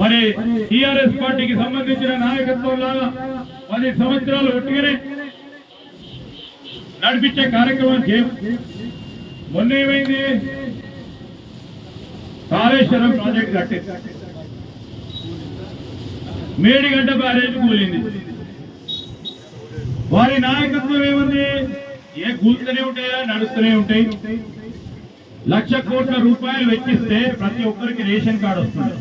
మరి టిఆర్ఎస్ పార్టీకి సంబంధించిన నాయకత్వం లాగా పది సంవత్సరాలు ఒట్టిగానే నడిపించే కార్యక్రమం చేయం. మొన్న ఏమైంది? కాళేశ్వరం ప్రాజెక్ట్ కట్టే. మేడిగడ్డ బ్యారేజ్ కూలింది. వారి నాయకత్వం ఏముంది? ఏ కూలుతూనే ఉంటాయా? నడుస్తూనే ఉంటాయి. లక్ష కోట్ల రూపాయలు వెచ్చిస్తే ప్రతి ఒక్కరికి రేషన్ కార్డు వస్తుంది.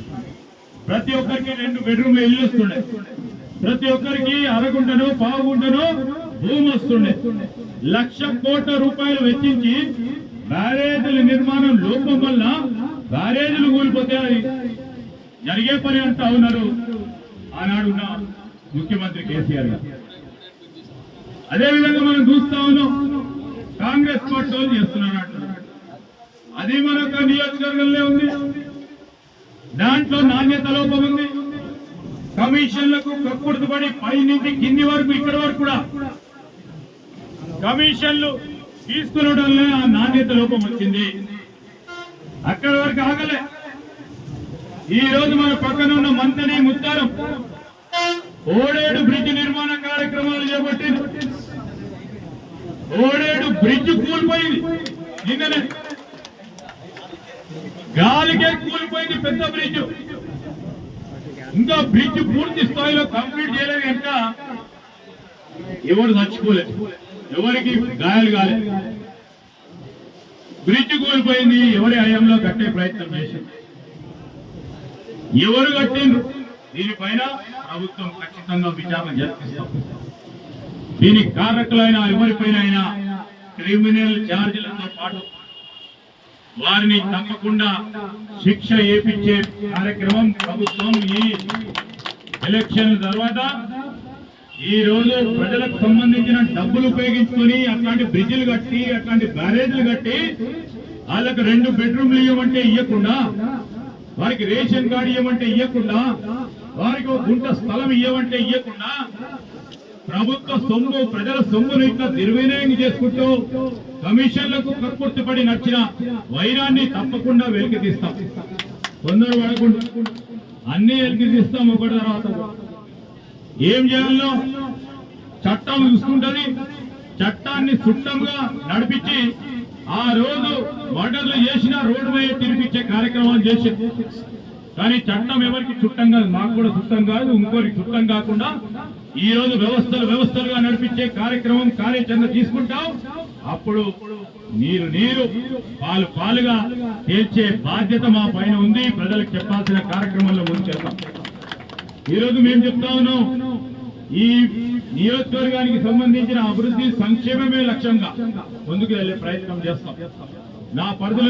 ప్రతి ఒక్కరికి రెండు బెడ్రూమ్ ఇల్లు వస్తుండే. ప్రతి ఒక్కరికి అరగుంటను పావుగుంటను భూమి వస్తుండే. లక్ష కోట్ల రూపాయలు వెచ్చించి బ్యారేజీల నిర్మాణం లోపం వల్ల బ్యారేజీలు కూలిపోతే అది జరిగే పని అంటా ఉన్నారు. ఆనాడు ముఖ్యమంత్రి కేసీఆర్ గారు. అదేవిధంగా మనం చూస్తా ఉన్నాం కాంగ్రెస్ పార్టీ వాళ్ళు చేస్తున్నారు అంటున్నారు అది మరొక నియోజకవర్గంలో ఉంది. దాంట్లో నాణ్యత లోపం ఉంది. కమిషన్లకు కక్కుడుతుపడి పై నుంచి కింది వరకు ఇక్కడ వరకు కూడా. కమిషన్లు తీసుకునడంలో ఆ నాణ్యత లోపం వచ్చింది. అక్కడ వరకు ఆగలే. ఈ రోజు మన పక్కన ఉన్న మంతని ముత్తారం ఓడేడు బ్రిడ్జ్ నిర్మాణ కార్యక్రమాలు చేపట్టింది ఓడేడు బ్రిడ్జ్ కూలిపోయింది. నిన్ననే. గాలికే కూలిపోయింది పెద్ద బ్రిడ్జ్. ఇంకా బ్రిడ్జ్ పూర్తి స్థాయిలో కంప్లీట్ చేయలేదు కనుక ఎవరు చచ్చిపోలేదు. ఎవరికి గాయాలు కాలేదు. బ్రిడ్జ్ కూలిపోయింది ఎవరి హయాంలో కట్టే ప్రయత్నం చేసింది. ఎవరు కట్టిండ్రు? దీనిపైన ప్రభుత్వం ఖచ్చితంగా విచారణ జరిపిస్తాం. దీనికి కారకులైన ఎవరిపైన అయినా క్రిమినల్ ఛార్జీలతో పాటు వారిని తప్పకుండా శిక్ష ఏపించే కార్యక్రమం ప్రభుత్వం ఈ ఎలక్షన్ తర్వాత ఈ రోజు ప్రజలకు సంబంధించిన డబ్బులు ఉపయోగించుకొని అట్లాంటి బ్రిడ్జిలు కట్టి అట్లాంటి బ్యారేజ్లు కట్టి వాళ్ళకు రెండు బెడ్రూమ్లు ఇవ్వమంటే ఇవ్వకుండా వారికి రేషన్ కార్డు ఇవ్వమంటే ఇవ్వకుండా వారికి ఒక గుంట స్థలం ఇవ్వమంటే ఇవ్వకుండా ప్రభుత్వ సొమ్ము ప్రజల సొమ్మును ఇట్లా దుర్వినియోగం చేసుకుంటూ కమిషన్లకు కక్కుర్తిపడి నచ్చిన వైరాన్ని తప్పకుండా వెలికి తీస్తాం. కొందరు పడకుండా అన్ని వెలికి తీస్తాం ఒకటి తర్వాత ఏం చేయాలో చట్టం చూసుకుంటది. చట్టాన్ని సుట్టంగా నడిపించి ఆ రోజు మర్డర్లు చేసిన రోడ్డు మీద తిరిపించే కార్యక్రమాలు చేసింది కానీ చట్టం ఎవరికి చుట్టం కాదు మాకు కూడా చుట్టం కాదు ఇంకోరికి చుట్టం కాకుండా ఈ రోజు వ్యవస్థలు వ్యవస్థలుగా నడిపించే కార్యక్రమం కార్యాచరణ తీసుకుంటాం. అప్పుడు నీరు నీరు పాలు పాలుగా తేల్చే బాధ్యత మా పైన ఉంది. ప్రజలకు చెప్పాల్సిన కార్యక్రమంలో ముందుకెళ్తాం. ఈ రోజు మేము చెప్తా ఉన్నాం ఈ నియోజకవర్గానికి సంబంధించిన అభివృద్ధి సంక్షేమమే లక్ష్యంగా ముందుకు వెళ్ళే ప్రయత్నం చేస్తాం. నా పరిధులను